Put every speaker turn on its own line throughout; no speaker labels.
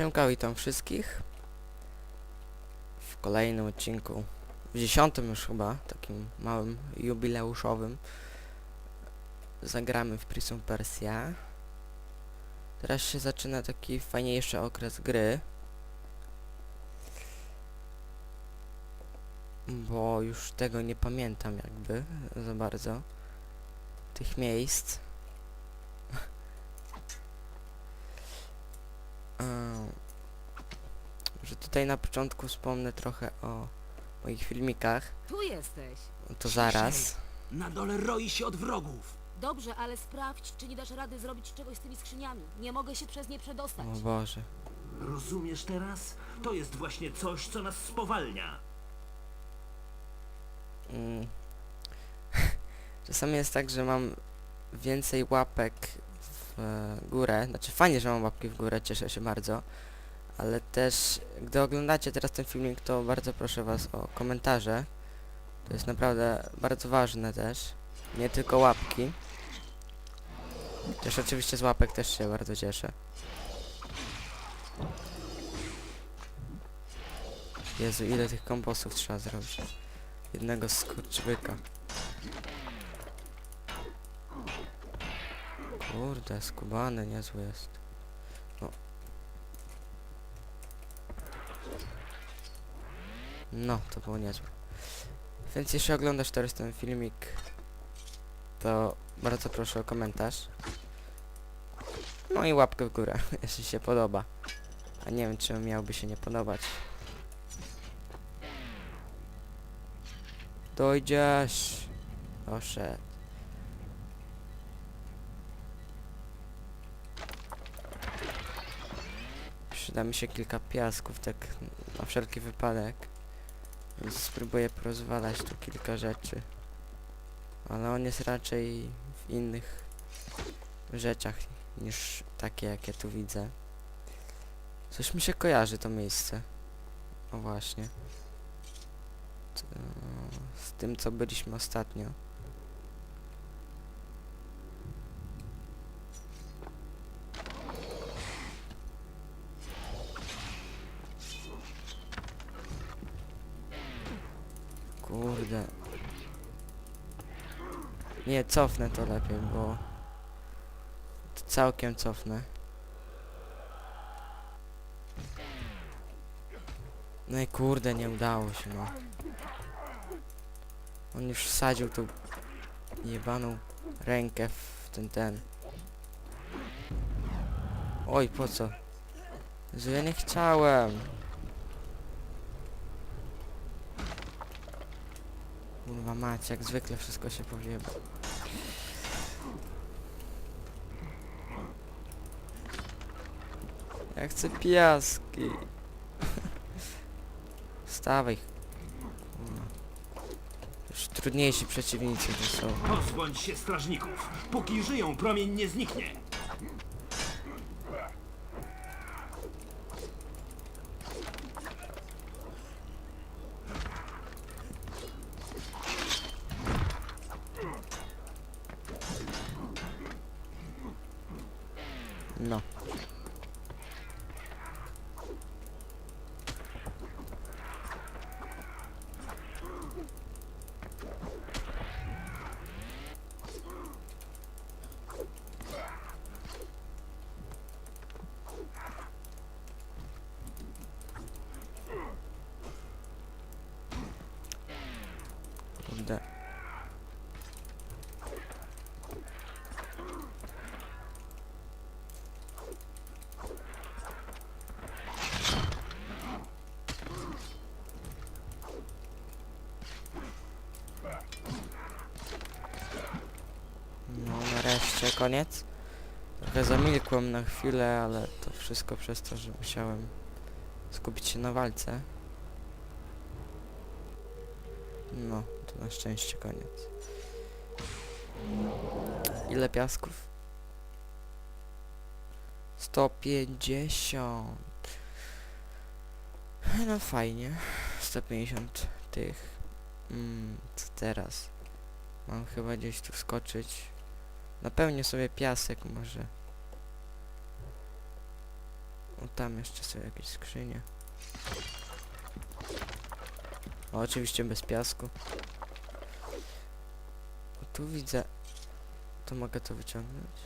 Siemka, witam wszystkich w kolejnym odcinku, w dziesiątym już chyba, takim małym, jubileuszowym. Zagramy w Prism Persia. Teraz się zaczyna taki fajniejszy okres gry. Bo już tego nie pamiętam jakby za bardzo. Tych miejsc. Em, że tutaj na początku wspomnę trochę o moich filmikach.
Tu jesteś.
To zaraz.
Na dole roi się od wrogów.
Dobrze, ale sprawdź, czy nie dasz rady zrobić czegoś z tymi skrzyniami. Nie mogę się przez nie przedostać.
O Boże.
Rozumiesz teraz? To jest właśnie coś, co nas spowalnia.
Mm. Czasami jest tak, że mam więcej łapek w e, górę. Znaczy fajnie, że mam łapki w górę, cieszę się bardzo. Ale też, gdy oglądacie teraz ten filmik, to bardzo proszę was o komentarze. To jest naprawdę bardzo ważne też. Nie tylko łapki. Też oczywiście z łapek też się bardzo cieszę. Jezu, ile tych komposów trzeba zrobić. Jednego skurczybyka. Kurde, skubany niezły jest. No, to było niezłe. Więc jeśli oglądasz teraz ten filmik, to bardzo proszę o komentarz. No i łapkę w górę, jeśli się podoba. A nie wiem, czy miałby się nie podobać. Dojdziesz. Proszę. Przyda mi się kilka piasków, tak na wszelki wypadek. Spróbuję porozwalać tu kilka rzeczy. Ale on jest raczej w innych rzeczach niż takie, jakie tu widzę. Coś mi się kojarzy to miejsce. O właśnie. Z tym, co byliśmy ostatnio. Nie, cofnę to lepiej, bo... Całkiem cofnę. No i kurde, nie udało się, no. On już wsadził tą jebaną rękę w ten ten. Oj, po co? Że ja nie chciałem. Kurwa macie, jak zwykle wszystko się powieba. Ja chcę piaski. Stawaj. Już trudniejsi przeciwnicy to są.
Pozbądź się strażników. Póki żyją, promień nie zniknie.
No. Nareszcie koniec. Trochę zamilkłem na chwilę, ale to wszystko przez to, że musiałem skupić się na walce. No, to na szczęście koniec. Ile piasków? 150. No fajnie. 150 tych. Mm, co teraz? Mam chyba gdzieś tu skoczyć. Napełnię sobie piasek może. O, tam jeszcze są jakieś skrzynie. O, oczywiście bez piasku. O, tu widzę. To mogę to wyciągnąć.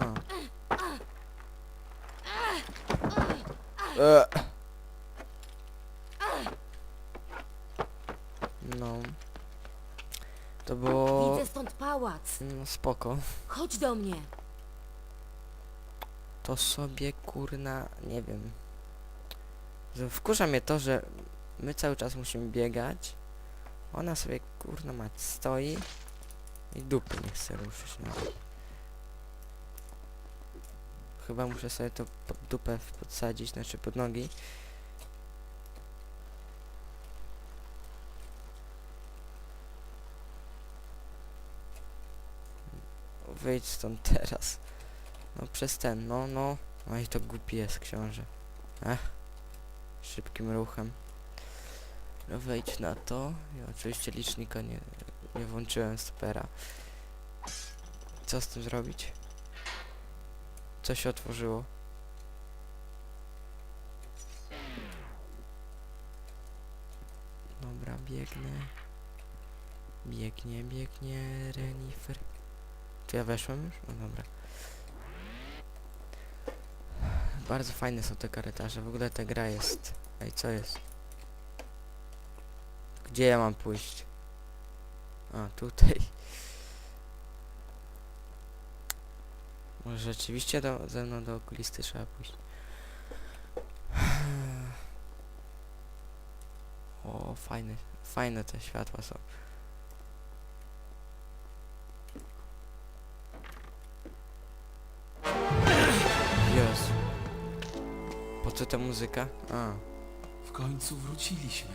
O. E. No. To było...
Widzę stąd pałac.
No spoko.
Chodź do mnie.
To sobie kurna, nie wiem. Wkurza mnie to, że my cały czas musimy biegać. Ona sobie kurna mać stoi i dupy nie chce ruszyć no. Chyba muszę sobie to pod dupę podsadzić, znaczy pod nogi. Wyjdź stąd teraz. No przez ten, no, no. No i to głupi jest książę. Ech. Szybkim ruchem. No wejdź na to. Ja oczywiście licznika nie, nie włączyłem stopera. Co z tym zrobić? Co się otworzyło? Dobra, biegnę. Biegnie, biegnie, Renifer. Czy ja weszłem już? No dobra. Bardzo fajne są te korytarze. W ogóle ta gra jest... Ej, co jest? Gdzie ja mam pójść? A, tutaj. Może rzeczywiście do, ze mną do okulisty trzeba pójść. O, fajne, fajne te światła są. Co ta muzyka? A.
W końcu wróciliśmy.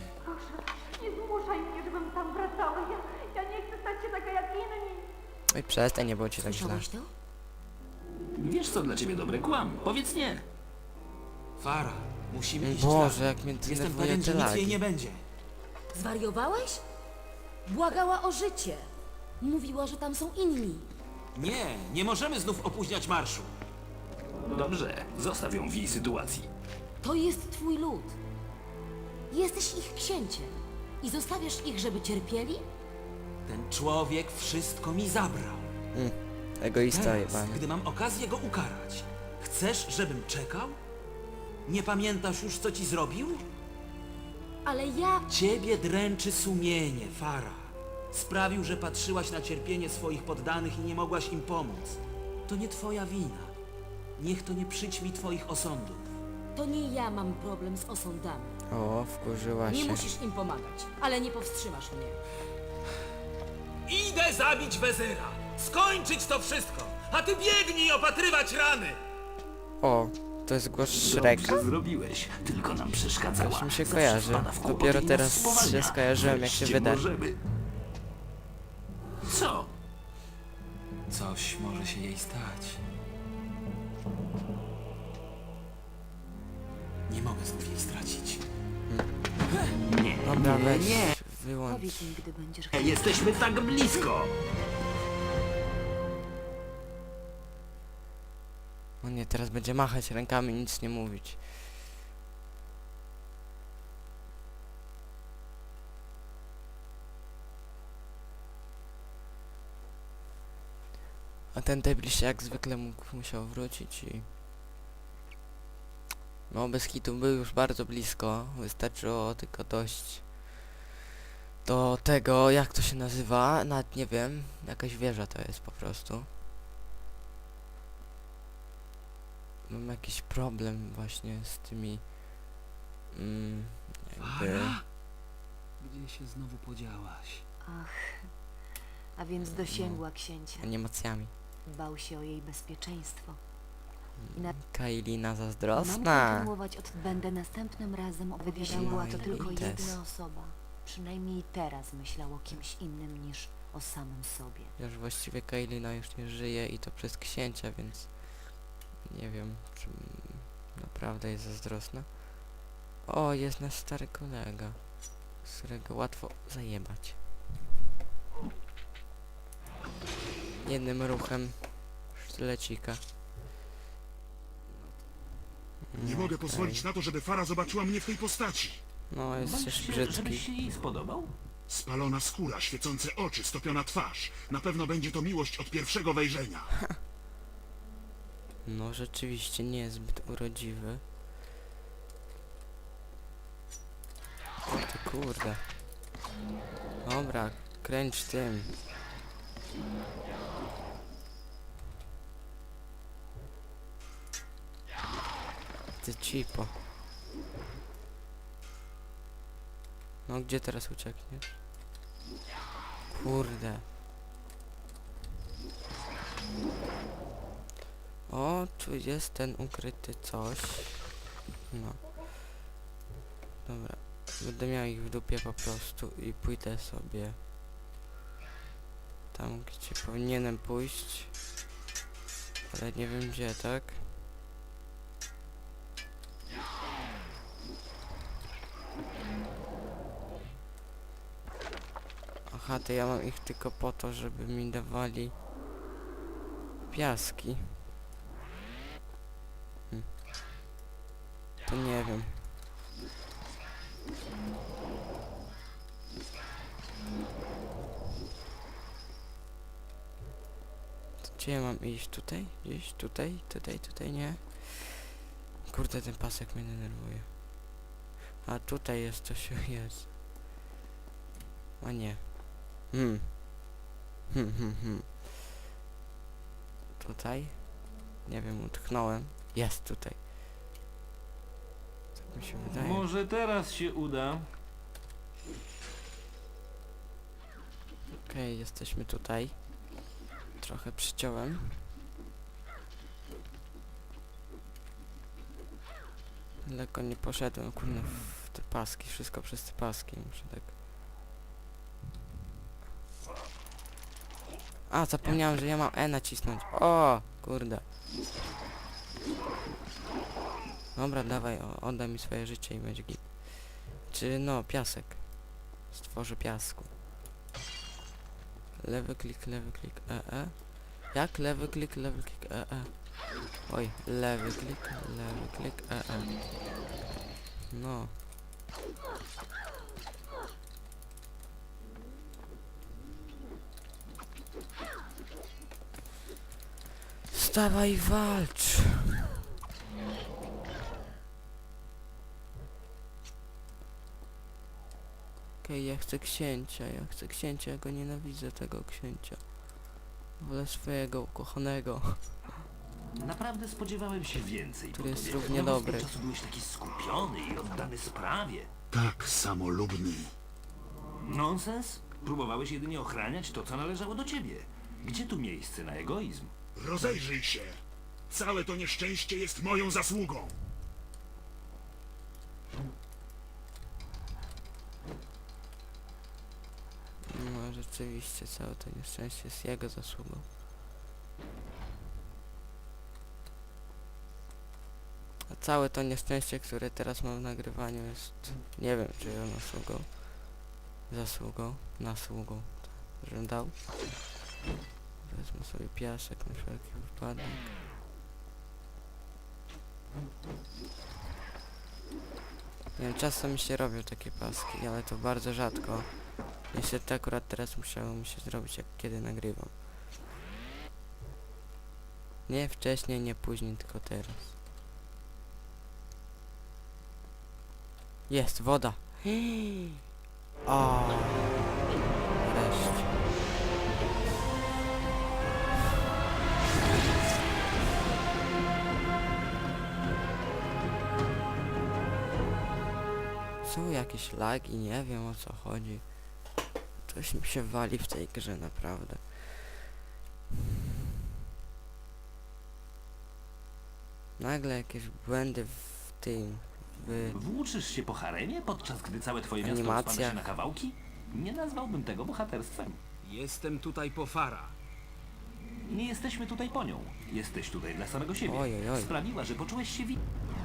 Nie zmuszaj mnie, żebym tam wracała. Ja, ja nie chcę stać się taka jak inni.
Oj, przestań, nie było ci tak źle.
To?
Wiesz co dla ciebie dobre kłam? Powiedz nie. Fara, musimy iść
Boże, jak mnie
Jestem
denerwuje
pewien,
te
że nic jej
lagi.
nie będzie.
Zwariowałeś? Błagała o życie. Mówiła, że tam są inni.
Nie, nie możemy znów opóźniać marszu.
Dobrze, zostaw ją w jej sytuacji.
To jest twój lud. Jesteś ich księciem. I zostawiasz ich, żeby cierpieli?
Ten człowiek wszystko mi zabrał.
Egoista
Teraz,
jebany.
gdy mam okazję go ukarać, chcesz, żebym czekał? Nie pamiętasz już, co ci zrobił?
Ale ja...
Ciebie dręczy sumienie, Fara. Sprawił, że patrzyłaś na cierpienie swoich poddanych i nie mogłaś im pomóc. To nie twoja wina. Niech to nie przyćmi twoich osądów.
To nie ja mam problem z osądami.
O, wkurzyła
Nie
się.
musisz im pomagać, ale nie powstrzymasz mnie.
Idę zabić Wezera! Skończyć to wszystko! A ty biegnij opatrywać rany!
O, to jest głos Shreka?
Dobrze zrobiłeś, tylko nam przeszkadzała.
Coś mi się
Zawsze
kojarzy.
wpada w
Dopiero
i nas
teraz
spowalnia.
się skojarzyłem, jak się
Wreszcie możemy. Co?
Coś może się jej stać. Nie mogę znów jej stracić.
Nie,
Dobra,
nie,
weź,
nie.
wyłącz.
Powiedz mi, gdy będziesz
Jesteśmy tak blisko.
O nie, teraz będzie machać rękami, nic nie mówić. A ten debil jak zwykle mógł, musiał wrócić i... No bez kitu był już bardzo blisko, wystarczyło tylko dojść do tego, jak to się nazywa, nawet nie wiem, jakaś wieża to jest po prostu. Mam jakiś problem właśnie z tymi... Mm, jakby...
Fara? Gdzie się znowu podziałaś?
Ach, a więc dosięgła księcia.
animacjami.
Bał się o jej bezpieczeństwo.
Kailina
mam
zazdrosna.
kontynuować od będę następnym razem opowiadała to tylko jedna osoba. Przynajmniej teraz myślał o kimś innym niż o samym sobie.
Już właściwie Kailina już nie żyje i to przez księcia, więc nie wiem, czy naprawdę jest zazdrosna. O, jest nasz stary kolega, z którego łatwo zajebać. Jednym ruchem sztylecika.
Nie mogę pozwolić na to, żeby Fara zobaczyła mnie w tej postaci.
No, jesteś brzydki.
żebyś się jej spodobał?
Spalona skóra, świecące oczy, stopiona twarz. Na pewno będzie to miłość od pierwszego wejrzenia.
No, rzeczywiście nie jest zbyt urodziwy. O ty kurde. Dobra, kręć tym. Ty cipo. No gdzie teraz uciekniesz? Kurde. O, tu jest ten ukryty coś. No. Dobra. Będę miał ich w dupie po prostu i pójdę sobie tam, gdzie powinienem pójść. Ale nie wiem gdzie, tak? Aha, to ja mam ich tylko po to, żeby mi dawali piaski. Hmm. To nie wiem. Gdzie ja mam iść? Tutaj? Gdzieś? Tutaj? Tutaj? Tutaj? Nie? Kurde, ten pasek mnie denerwuje. A tutaj jest coś, jest. A nie. Hmm. Hmm, hmm, hmm. Tutaj? Nie wiem, utknąłem. Jest tutaj. Tak mi się wydaje.
Może teraz się uda.
Okej, jesteśmy tutaj. Trochę przyciąłem. Lekko nie poszedłem, kurde, w te paski, wszystko przez te paski, muszę tak... A, zapomniałem, że ja mam E nacisnąć. O, kurde. Dobra, dawaj, o, oddaj mi swoje życie i będzie git. Czy, no, piasek. Stworzę piasku. Lewy klik, lewy klik, e, e. Jak lewy klik, lewy klik, e, e. Oj, lewy klik, lewy klik, e, e. No. Stawaj, walcz! Okej, ja chcę księcia, ja chcę księcia, ja go nienawidzę tego księcia. Wolę swojego ukochanego.
Naprawdę spodziewałem się więcej.
Który jest równie dobry.
czasu byłeś taki skupiony i oddany sprawie.
Tak samolubny.
Nonsens? Próbowałeś jedynie ochraniać to, co należało do ciebie. Gdzie tu miejsce na egoizm?
Rozejrzyj się. Całe to nieszczęście jest moją zasługą.
No rzeczywiście, całe to nieszczęście jest jego zasługą. A całe to nieszczęście, które teraz mam w nagrywaniu jest... Nie wiem, czy jego zasługą. Zasługą. Nasługą. tak, Żebym dał. Wezmę sobie piasek na wszelki wypadek. Nie wiem, czasem mi się robią takie paski, ale to bardzo rzadko. Niestety akurat teraz musiało mi się zrobić jak kiedy nagrywam. Nie wcześniej, nie później, tylko teraz. Jest, woda! O. jakieś lagi, nie wiem o co chodzi. Coś mi się wali w tej grze naprawdę. Nagle jakieś błędy w tym, w...
Włóczysz się po haremie, podczas gdy całe twoje miasto rozpada się na kawałki? Nie nazwałbym tego bohaterstwem.
Jestem tutaj po Fara.
Nie jesteśmy tutaj po nią. Jesteś tutaj dla samego siebie.
Oj, oj.
Sprawiła, że poczułeś się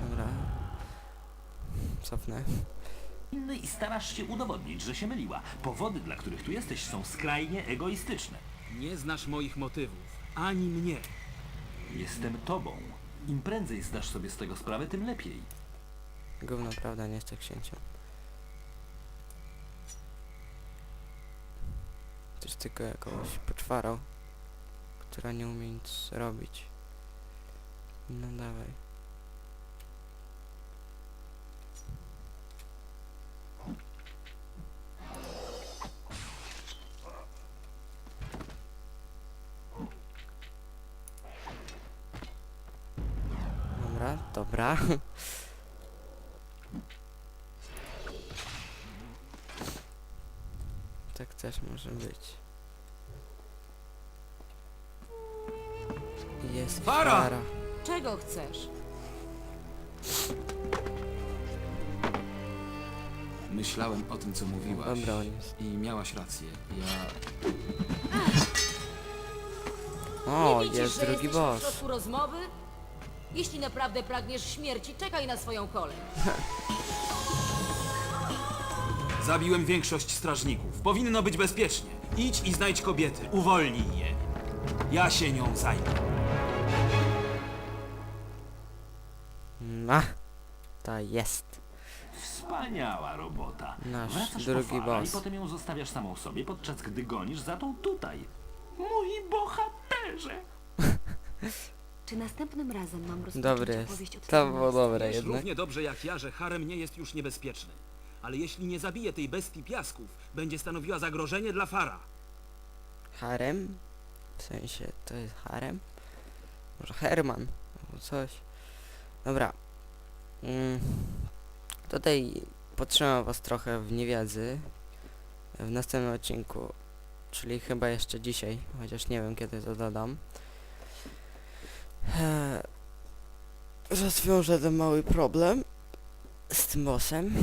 Dobra. Cofnę.
Winny i starasz się udowodnić, że się myliła. Powody, dla których tu jesteś, są skrajnie egoistyczne.
Nie znasz moich motywów. Ani mnie.
Jestem tobą. Im prędzej zdasz sobie z tego sprawę, tym lepiej.
Gówno, prawda, nie jestem księciem. To jest tylko jakąś poczwarą, która nie umie nic robić. No dawaj. Dobra. Tak też może być. Jest
Fara!
fara.
Czego chcesz?
Myślałem o tym, co mówiłaś.
Dobra, on jest.
I miałaś rację. Ja
O,
nie widzisz,
jest
że
drugi
w
boss.
środku rozmowy? Jeśli naprawdę pragniesz śmierci, czekaj na swoją kolej.
Zabiłem większość strażników. Powinno być bezpiecznie. Idź i znajdź kobiety. Uwolnij je. Ja się nią zajmę.
Ma. Ta jest.
Wspaniała robota.
Nasz
Wracasz
drugi
po
boss.
i potem ją zostawiasz samą sobie, podczas gdy gonisz za tą tutaj. Mój bohaterze!
Czy następnym razem mam rozpocząć
Dobre
opowieść
jest.
od
To
14?
było dobre
Wiesz
jednak.
równie dobrze jak ja, że harem nie jest już niebezpieczny. Ale jeśli nie zabije tej bestii piasków, będzie stanowiła zagrożenie dla Fara.
Harem? W sensie, to jest harem? Może Herman? Albo coś. Dobra. Mm. Tutaj potrzymam was trochę w niewiedzy. W następnym odcinku. Czyli chyba jeszcze dzisiaj. Chociaż nie wiem kiedy to dodam. Eee, rozwiążę ten mały problem z tym bossem.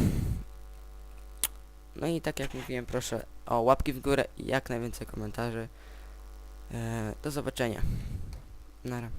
No i tak jak mówiłem, proszę o łapki w górę i jak najwięcej komentarzy. Eee, do zobaczenia. Nara.